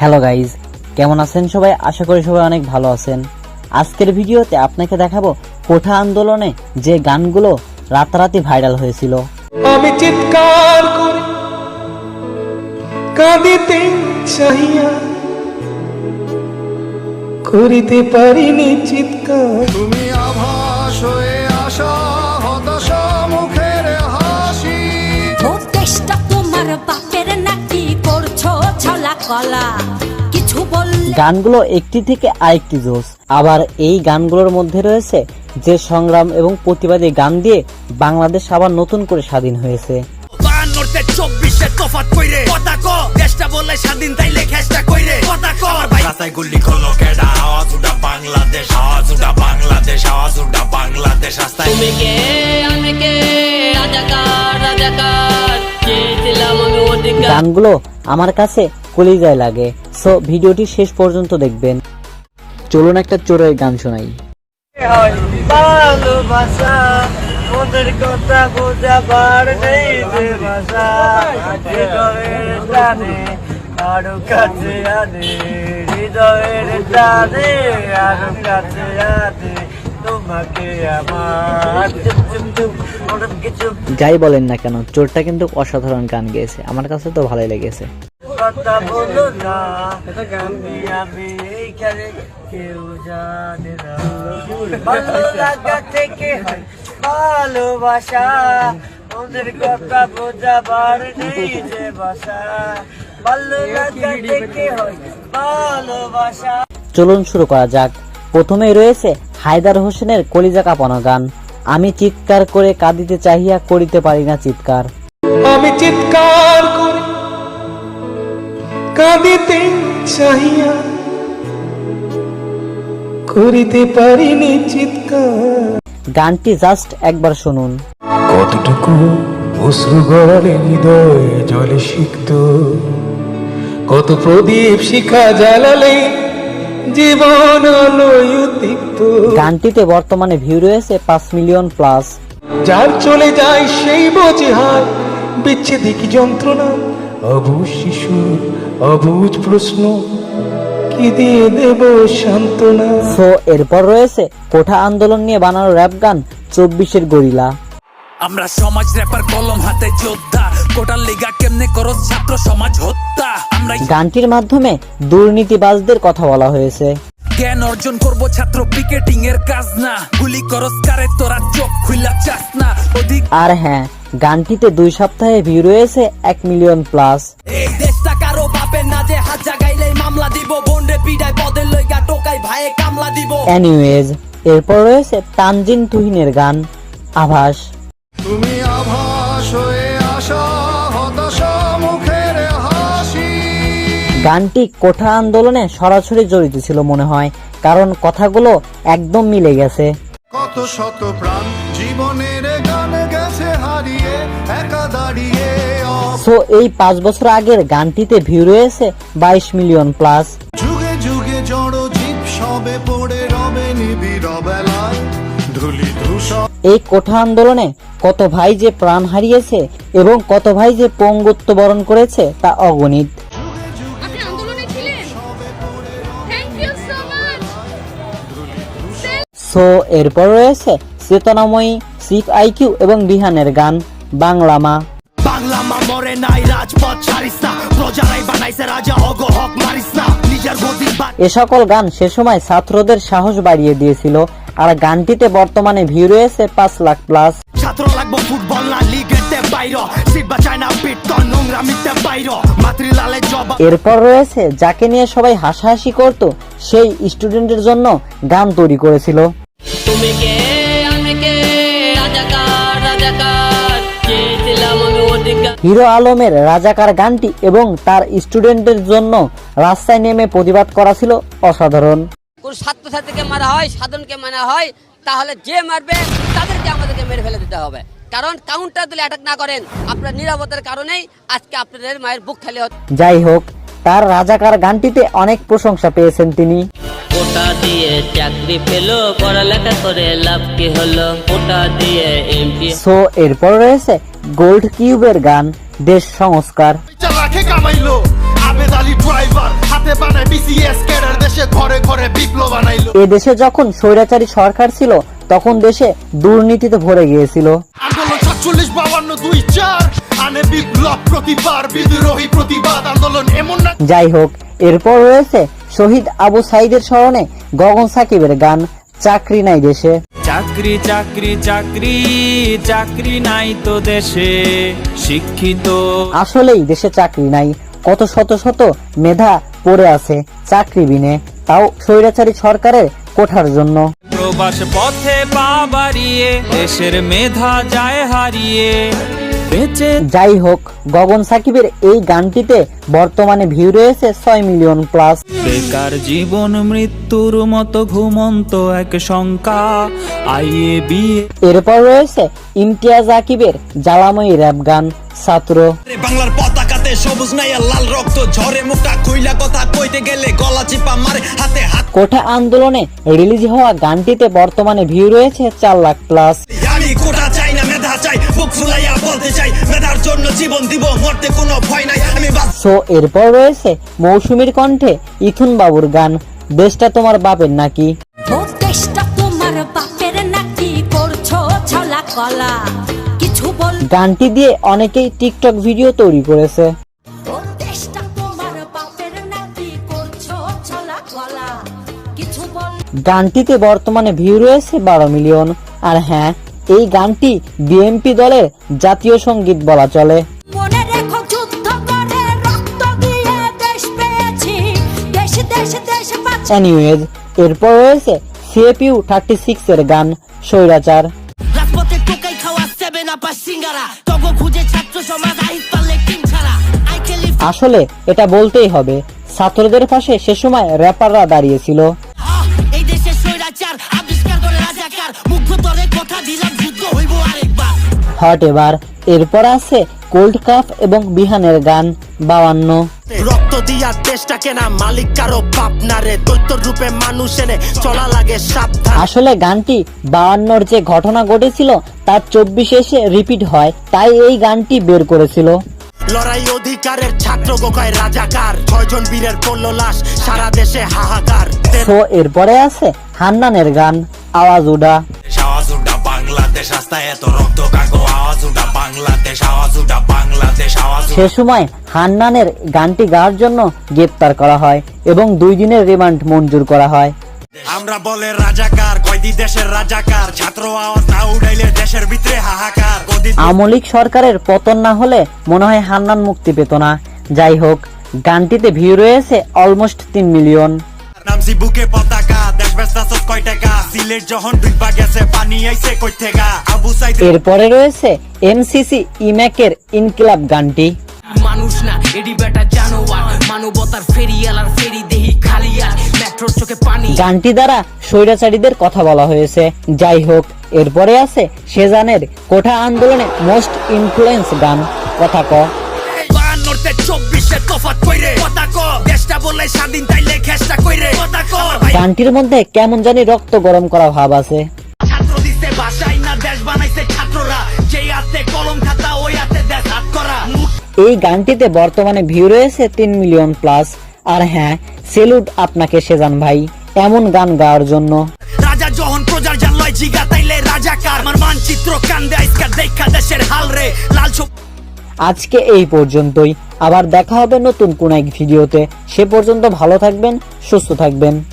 Hello guys কেমন আছেন সবাই? আশা করি সবাই অনেক ভালো আছেন। আজকের ভিডিওতে আপনাকে দেখাবো কোঠা আন্দোলনে যে গানগুলো রাতারাতি ভাইরাল হয়েছিল। আমি চিৎকার করি কাঁদিতে চাহিয়া করিতে পারিনি চিৎকার। তুমি কিছু গানগুলো একটি থেকে আরেকটি জোস আবার এই গানগুলোর মধ্যে রয়েছে যে সংগ্রাম এবং প্রতিবাদী গান দিয়ে বাংলাদেশ আবার নতুন করে স্বাধীন হয়েছে। চব্বিশে তফাত কইরে। কথা ক দেশটা বললে স্বাধীন তাইলে খেসটা কইরে। কথা ক রাস্তায় গুল্লি করল কেডা? আওয়াজ উঠা বাংলাদেশ আওয়াজ উঠা বাংলাদেশ আওয়াজ উঠা বাংলাদেশ রাস্তায় তুমি কে? আমি কে? রাজাকার রাজাকার। চেয়েছিলাম আমি অধিকার? গানগুলো আমার কাছে কলিজায় লাগে। সো ভিডিওটি শেষ পর্যন্ত দেখবেন। চলুন একটা চোরের গান শোনাই। ভালোবাসা ওদের কথা বোঝাবার নেই যে ভাষা। হৃদয়ের টানে আরও কাছে আনে। হৃদয়ের টানে আরও কাছে আনে। তোমাকে আমার। চুপ চুপ চুপ ওরম কিছু। যাই বলেন না কেন চোরটা কিন্তু অসাধারণ গান গেয়েছে। আমার কাছে তো ভালোই লেগেছে। কথা বলো না। আমি আমি এইখানে কেউ জানে না। ভালো লাগা থেকে ভালোবাসা। ওদের কথা বোঝাবার নেই যে ভাষা ভালো লাগা থেকে হয় ভালোবাসা। চলুন শুরু করা যাক। প্রথমেই রয়েছে হায়দার হোসেনের কলিজা কাঁপানো গান। আমি চিৎকার করে কাঁদিতে চাহিয়া করিতে পারি না চিৎকার। আমি চিৎকার করি কাঁদিতে চাহিয়া করিতে পারিনি চিৎকার। গানটি জাস্ট একবার শুনুন। কতটুকু অশ্রু গড়ালে হৃদয় জলে সিক্ত কত প্রদীপ শিখা জ্বালালে জীবন আলোয় উদ্দীপ্ত। গানটিতে বর্তমানে ভিউ রয়েছে পাঁচ মিলিয়ন প্লাস। যার চলে যায় সেই বোঝে হায় বিচ্ছেদে কি যন্ত্রণা? অবুজ শিশু অবুজ প্রশ্ন কি দিয়ে দেব সান্ত্বনা? সো এরপর রয়েছে কোঠা আন্দোলন নিয়ে বানানো র্যাপ গান চব্বিশের গরিলা। আমরা সমাজ র্যাপার কলম হাতে যোদ্ধা। কোটার লিগা কেমনে করো ছাত্র সমাজ হত্যা? আমরা গানটির মাধ্যমে দুর্নীতিবাজদের কথা বলা হয়েছে। জ্ঞান অর্জন করব ছাত্র পিকেটিং এর কাজ না গুলি করস কারে তোরা চোখ খুইলা চাস না। অধিক আর হ্যাঁ গানটিতে দুই সপ্তাহে ভিউ রয়েছে এক মিলিয়ন প্লাস দিব পিডায় পদের লইগা টোকাই ভাইয়ে কামলা দিব। অ্যানিওয়েজ এরপর রয়েছে তানজিন তুহিনের গান আভাস। তুমি আভাস হয়ে আসা হতাশা মুখের হাসি। গানটি কোঠা আন্দোলনে সরাসরি জড়িত ছিল মনে হয় কারণ কথাগুলো একদম মিলে গেছে। কত শত প্রাণ জীবনের সো এই পাঁচ বছর আগের গানটিতে ভিউ রয়েছে বাইশ মিলিয়ন প্লাস। যুগে যুগে জড় জীব সবে পড়ে রবে নিবিড় বেলায় ধুলি ধূসর। এই কোঠা আন্দোলনে কত ভাই যে প্রাণ হারিয়েছে এবং কত ভাই যে পঙ্গুত্ব বরণ করেছে তা অগণিত। আপনি আন্দোলনে ছিলেন? থ্যাংক ইউ সো সো এরপর রয়েছে চেতনাময়ী সিফ আইকিউ এবং বিহানের গান বাংলা মা। মা মরে নাই রাজপথ ছাড়িস না। প্রজারাই বানাইছে রাজা অগ হক মারিস না। নিজের গদির এ সকল গান সে সময় ছাত্রদের সাহস বাড়িয়ে দিয়েছিল। আর গানটিতে বর্তমানে ভিউ রয়েছে পাঁচ লাখ প্লাস ছাত্র লাগবো ফুটবল না লিগেতে বাইর। সিট বাঁচায় না পিট তোর নোংরা মিটতে বাইর। মাতৃলালে জবা এরপর রয়েছে যাকে নিয়ে সবাই হাসাহাসি করত সেই স্টুডেন্টের জন্য গান তৈরি করেছিল। তুমি কে? হিরো আলমের রাজাকার গানটি এবং তার স্টুডেন্টের জন্য রাস্তায় নেমে প্রতিবাদ করা ছিল অসাধারণ। কোন ছাত্রছাত্রীকে মারা হয় সাধনকে মারা হয় তাহলে যে মারবে তাদেরকে আমাদেরকে মেরে ফেলে দিতে হবে। কারণ কাউন্টার দিলে অ্যাটাক না করেন আপনার নিরাপত্তার কারণেই আজকে আপনাদের মায়ের বুক খালি হচ্ছে। যাই হোক তার রাজাকার গানটিতে অনেক প্রশংসা পেয়েছেন তিনি। কোটা দিয়ে চাকরি পেল পড়ালেখা করে লাভ কি হলো? কোটা দিয়ে এমপি সো এরপর রয়েছে গোল্ড কিউবের গান দেশ সংস্কার। এ দেশে যখন স্বৈরাচারী সরকার ছিল তখন দেশে দুর্নীতিতে ভরে গিয়েছিল। আন্দোলন সাতচল্লিশ বাবান্ন দুই চার। আনে বিপ্লব প্রতিবার বিদ্রোহী প্রতিবাদ আন্দোলন এমন না যাই হোক এরপর রয়েছে শহীদ আবু সাইদের স্মরণে গগন সাকিবের গান চাকরি নাই দেশে। চাকরি চাকরি চাকরি চাকরি নাই তো দেশে শিক্ষিত। আসলেই দেশে চাকরি নাই। কত শত শত মেধা পড়ে আছে চাকরি বিনে তাও স্বৈরাচারী সরকারের কোঠার জন্য। প্রবাস পথে পা বাড়িয়ে দেশের মেধা যায় হারিয়ে। যাই হোক গগন সাকিবের এই গানটিতে বর্তমানে ভিউ রয়েছে ছয় মিলিয়ন প্লাস বেকার জীবন মৃত্যুর মতো ঘুমন্ত এক শঙ্কা আইয়ে বিয়ে এরপর রয়েছে ইমতিয়াজ আকিবের জ্বালাময়ী র্যাপ গান ছাত্র। বাংলার পতাকাতে সবুজ নাই লাল রক্ত ঝরে মুখটা কইলা কথা কইতে গেলে গলা চিপা মারে হাতে হাত। কোঠা আন্দোলনে রিলিজ হওয়া গানটিতে বর্তমানে ভিউ রয়েছে চার লাখ প্লাস বুক ফুলাইয়া বলতে চাই মেধার জন্য জীবন দিব মরতে কোনো ভয় নাই। আমি সো এরপর রয়েছে মৌসুমীর কণ্ঠে ইথুন বাবুর গান দেশটা তোমার বাপের নাকি? দেশটা তোমার বাপের নাকি করছ ছলা কলা? কিছু বল গানটি দিয়ে অনেকেই টিকটক ভিডিও তৈরি করেছে। ও দেশটা তোমার বাপের নাকি করছ ছলা কলা? কিছু বল গানটিতে বর্তমানে ভিউ রয়েছে বারো মিলিয়ন আর হ্যাঁ এই গানটি বিএনপি দলের জাতীয় সংগীত বলা চলে। মনে রেখো যুদ্ধ করে রক্ত দিয়ে দেশ পেয়েছি। দেশ দেশ দেশ বাঁচা। এনিওয়েজ এরপর রয়েছে সিএপিউ থার্টি সিক্স এর গান স্বৈরাচার। আসলে এটা বলতেই হবে ছাত্রদের পাশে সে সময় র্যাপাররা দাঁড়িয়েছিল। এই দেশে স্বৈরাচার হট এবার। এরপর আছে কোল্ড কাপ এবং বিহানের গান। বাউান্ন। রক্ত দিয়া দেশটা কেনা মালিক কারও বাপ না রে। দৈত্য রূপে মানুষ এনে চলা লাগে সাবধান। আসলে গানটি বায়ান্নর যে ঘটনা ঘটেছিল তার চব্বিশে এসে রিপিট হয়। তাই এই গানটি বের করেছিল। লড়াই অধিকারের ছাত্র গোকায় রাজাকার। ছয়জন বীরের পড়ল লাশ সারা দেশে হাহাকার। সো এরপরে আছে হান্নানের গান আওয়াজ উডা। আওয়াজ উঠা বাংলাদেশ রাস্তায় এত রক্ত কাগো সে সময় হান্নানের গানটি গাওয়ার জন্য গ্রেপ্তার করা হয় এবং দুই দিনের রিমান্ড মঞ্জুর করা হয়। আমরা বলে রাজাকার কয়দি দেশের রাজাকার ছাত্র আওয়াজ না উড়াইলে দেশের ভিতরে হাহাকার। আমলিক সরকারের পতন না হলে মনে হয় হান্নান মুক্তি পেত না। যাই হোক গানটিতে ভিউ রয়েছে অলমোস্ট তিন মিলিয়ন নামছি বুকে পতাকা দেশ কয় টাকা? সিলেট যখন ডুববা গেছে পানি আইছে কই থেকে? আবু সাইদ এরপরে রয়েছে এমসিসি ইম্যাকের ইনকিলাব গানটি। মানুষ না এডি বেটা জানোয়ার। মানবতার ফেরিয়ালার ফেরি দেহি খালিয়ার মেট্রোর চোখে পানি। গানটি দ্বারা স্বৈরাচারীদের কথা বলা হয়েছে। যাই হোক এরপরে আছে সেজানের কোঠা আন্দোলনে মোস্ট ইনফ্লুয়েন্স গান। কথা ক। চব্বিশে তফাত কইরে। কথা ক দেশটা স্বাধীন তাইলে খেসটা কইরে। কথা ক গানটির মধ্যে কেমন জানি রক্ত গরম করা ভাব আছে। ছাত্র ভাষাই না দেশ বানাইছে ছাত্ররা। যেই হাতে কলম খাতা ওই হাতে দেশ হাত করা। এই গানটিতে বর্তমানে ভিউ রয়েছে তিন মিলিয়ন প্লাস আর হ্যাঁ সেলুট আপনাকে সেজান ভাই এমন গান গাওয়ার জন্য। রাজা যখন প্রজার জানলয় জিগা তাইলে রাজাকার আমার মানচিত্র কান্দে আইসকা দেখা দেশের হাল রে। লাল আজকে এই পর্যন্তই। আবার দেখা হবে নতুন কোন এক ভিডিওতে। সে পর্যন্ত ভালো থাকবেন সুস্থ থাকবেন।